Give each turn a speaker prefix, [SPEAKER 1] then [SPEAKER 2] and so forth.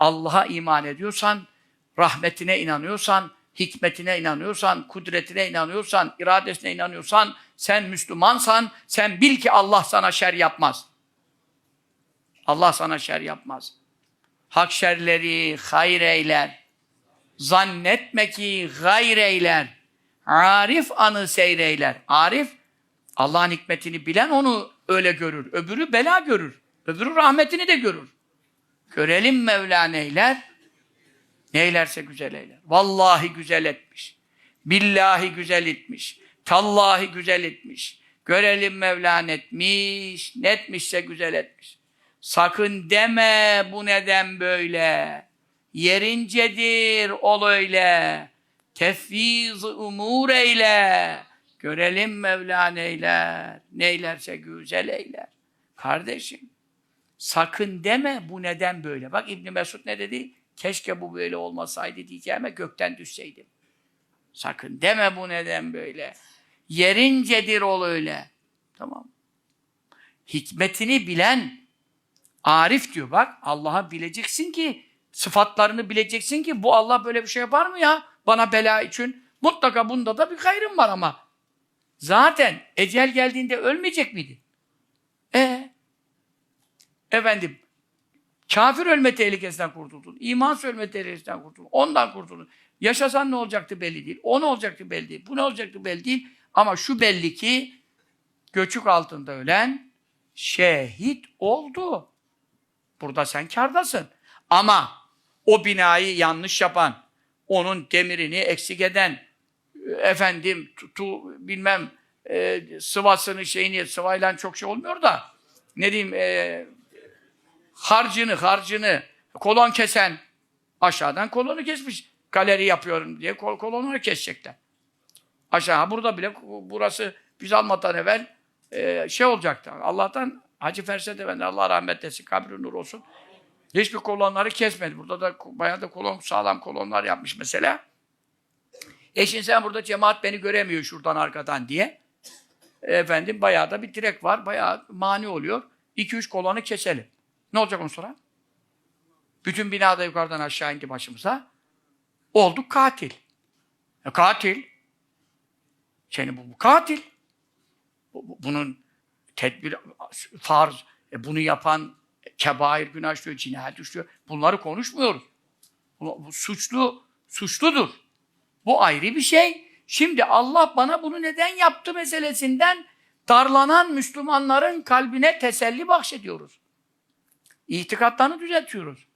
[SPEAKER 1] Allah'a iman ediyorsan, rahmetine inanıyorsan, hikmetine inanıyorsan, kudretine inanıyorsan, iradesine inanıyorsan, sen Müslümansan, sen bil ki Allah sana şer yapmaz. Allah sana şer yapmaz. Hak şerleri hayır eyler. Zannetme ki gayr eyler. Arif anı seyreyler. Arif, Allah'ın hikmetini bilen onu öyle görür. Öbürü bela görür. Öbürü rahmetini de görür. Görelim Mevla neyler? Neylerse güzel eyler. Vallahi güzel etmiş. Billahi güzel etmiş. Tallahi güzel etmiş. Görelim Mevla netmiş. Netmişse güzel etmiş. Sakın deme bu neden böyle. Yerincedir ol öyle. Tefviz umur eyle. Görelim Mevla neyler. Neylerse güzel eyler. Kardeşim sakın deme bu neden böyle. Bak İbn Mesud ne dedi? Keşke bu böyle olmasaydı diyeceğime gökten düşseydim. Sakın deme bu neden böyle. Yerincedir ol öyle. Tamam. Hikmetini bilen Arif diyor bak Allah'a bileceksin ki sıfatlarını bileceksin ki bu Allah böyle bir şey yapar mı ya? Bana bela için mutlaka bunda da bir hayrım var ama. Zaten ecel geldiğinde ölmeyecek miydin? Efendim kafir ölme tehlikesinden kurtuldun. İman ölme tehlikesinden kurtuldun. Ondan kurtuldun. Yaşasan ne olacaktı belli değil. O ne olacaktı belli değil. Bu ne olacaktı belli değil. Ama şu belli ki göçük altında ölen şehit oldu. Burada sen kardasın. Ama o binayı yanlış yapan, onun demirini eksik eden, efendim tu, bilmem e, sıvasını şeyini, sıvayla çok şey olmuyor da ne diyeyim e, harcını, harcını, kolon kesen aşağıdan kolonu kesmiş. Galeri yapıyorum diye kol, kolonları kesecekler. Aşağı burada bile burası biz almadan evvel e, şey olacaktı. Allah'tan Hacı Ferset Efendi Allah rahmet etsin, kabri nur olsun. Hiçbir kolonları kesmedi. Burada da bayağı da kolon, sağlam kolonlar yapmış mesela. Eşin sen burada cemaat beni göremiyor şuradan arkadan diye. Efendim bayağı da bir direk var. Bayağı mani oluyor. 2-3 kolonu keselim. Ne olacak ondan sonra? Bütün binada yukarıdan aşağı indi başımıza. Olduk katil. E, katil. Seni bu, bu katil. Bu, bu- bunun tedbir, farz, e, bunu yapan kebair günah işliyor, cinayet işliyor. Bunları konuşmuyoruz. Bu, bu suçlu, suçludur. Bu ayrı bir şey. Şimdi Allah bana bunu neden yaptı meselesinden darlanan Müslümanların kalbine teselli bahşediyoruz. İtikatlarını düzeltiyoruz.